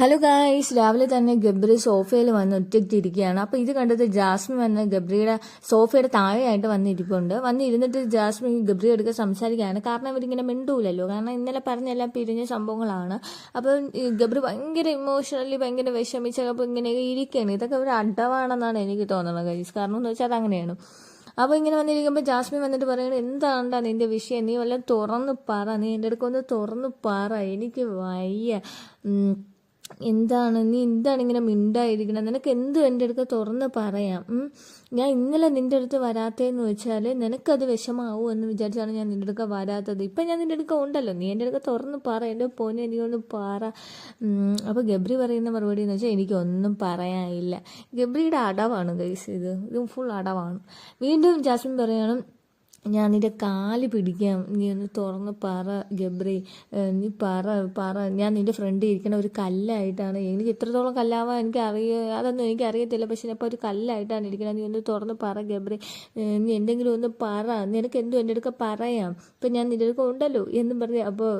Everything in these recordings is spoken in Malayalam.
ഹലോ ഗായ്സ് രാവിലെ തന്നെ ഗബ്രി സോഫയിൽ വന്ന് ഒറ്റയ്ക്കിരിക്കുകയാണ്. അപ്പോൾ ഇത് കണ്ടത് ജാസ്മിൻ വന്ന് ഗബ്രിയുടെ സോഫയുടെ താഴെയായിട്ട് വന്നിരിപ്പുണ്ട്. വന്നിരുന്നിട്ട് ജാസ്മി ഗബ്രി എടുക്കുക സംസാരിക്കുകയാണ്. കാരണം ഇവരിങ്ങനെ മിണ്ടൂലല്ലോ. കാരണം ഇന്നലെ പറഞ്ഞ എല്ലാം പിരിഞ്ഞ സംഭവങ്ങളാണ്. അപ്പം ഗബ്രി ഭയങ്കര ഇമോഷണലി ഭയങ്കര വിഷമിച്ചപ്പോൾ ഇങ്ങനെ ഇരിക്കുകയാണ്. ഇതൊക്കെ ഒരു അഡവാണെന്നാണ് എനിക്ക് തോന്നുന്നത് ഗൈസ് കാരണം എന്ന് വെച്ചാൽ അതങ്ങനെയാണ്. അപ്പോൾ ഇങ്ങനെ വന്നിരിക്കുമ്പോൾ ജാസ്മിൻ വന്നിട്ട് പറയുന്നത് എന്താണ്ടാ നിന്റെ വിഷയം? നീ വല്ല തുറന്ന് പറ. നീ എന്റെ അടുക്കൊന്ന് തുറന്ന് പറ. എനിക്ക് വയ്യ. എന്താണ്? നീ എന്താണ് ഇങ്ങനെ മിണ്ടായിരിക്കണം? നിനക്ക് എന്തും എന്റെ അടുത്ത് തുറന്ന് പറയാം? ഞാൻ ഇന്നലെ നിന്റെ അടുത്ത് വരാത്തതെന്ന് വെച്ചാൽ നിനക്കത് വിഷമാവും എന്ന് വിചാരിച്ചാണ് ഞാൻ നിന്റെ അടുക്ക വരാത്തത്. ഇപ്പം ഞാൻ നിന്റെ അടുക്ക ഉണ്ടല്ലോ. നീ എന്റെ അടുക്ക തുറന്ന് പറ. എന്റെ പോനെ നീ ഒന്ന് പറ. അപ്പോൾ ഗബ്രി പറയുന്ന മറുപടി എന്ന് വെച്ചാൽ എനിക്കൊന്നും പറയാനില്ല. ഗബ്രിയുടെ അടവാണ് ഗൈസ് ഇത്. ഇത് ഫുൾ അടവാണ്. വീണ്ടും ജാസ്മിൻ പറയണം ഞാൻ നിന്റെ കാൽ പിടിക്കാം. നീ ഒന്ന് തുറന്ന് പറ ഗബ്രി. നീ പറ പറ. ഞാൻ നിന്റെ ഫ്രണ്ട് ഇരിക്കണ ഒരു കല്ലായിട്ടാണ്. എനിക്ക് എത്രത്തോളം കല്ലാവാൻ എനിക്ക് അറിയ അതൊന്നും എനിക്ക് അറിയത്തില്ല പക്ഷെ ഇപ്പോൾ ഒരു കല്ലായിട്ടാണ് ഇരിക്കണത്. നീ ഒന്ന് തുറന്ന് പറ ഗബ്രി. നീ എന്തെങ്കിലും ഒന്ന് പറ. നിനക്ക് എന്തും എന്റെ അടുക്ക പറയാം. ഇപ്പം ഞാൻ നിന്റെ അടുക്ക ഉണ്ടല്ലോ എന്നും പറഞ്ഞ് അപ്പോൾ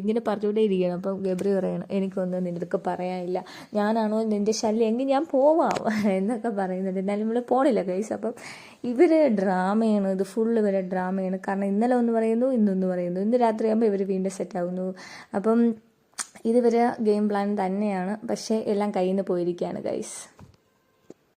ഇങ്ങനെ പറഞ്ഞുകൊണ്ടേ ഇരിക്കണം. അപ്പം ഗബ്രി പറയണം എനിക്കൊന്നും നിന്റെ അടുക്ക പറയാനില്ല. ഞാനാണോ നിന്റെ ശല്യം? എങ്കിൽ ഞാൻ പോവാം. എന്നൊക്കെ പറയുന്നുണ്ട്. എന്നാലും നമ്മൾ പോണില്ല കൈസ് അപ്പം ഇവർ ഡ്രാമയാണ് ഇത് ഫുള്ള് ഇവരെ ഡ്രാമയാണ്. കാരണം ഇന്നലെ ഒന്ന് പറയുന്നു ഇന്നൊന്ന് പറയുന്നു. ഇന്ന് രാത്രിയാകുമ്പോൾ ഇവർ വീണ്ടും സെറ്റാകുന്നു അപ്പം ഇതുവരെ ഗെയിം പ്ലാൻ തന്നെയാണ്. പക്ഷേ എല്ലാം കയ്യിൽ നിന്ന് പോയിരിക്കുകയാണ് ഗൈസ്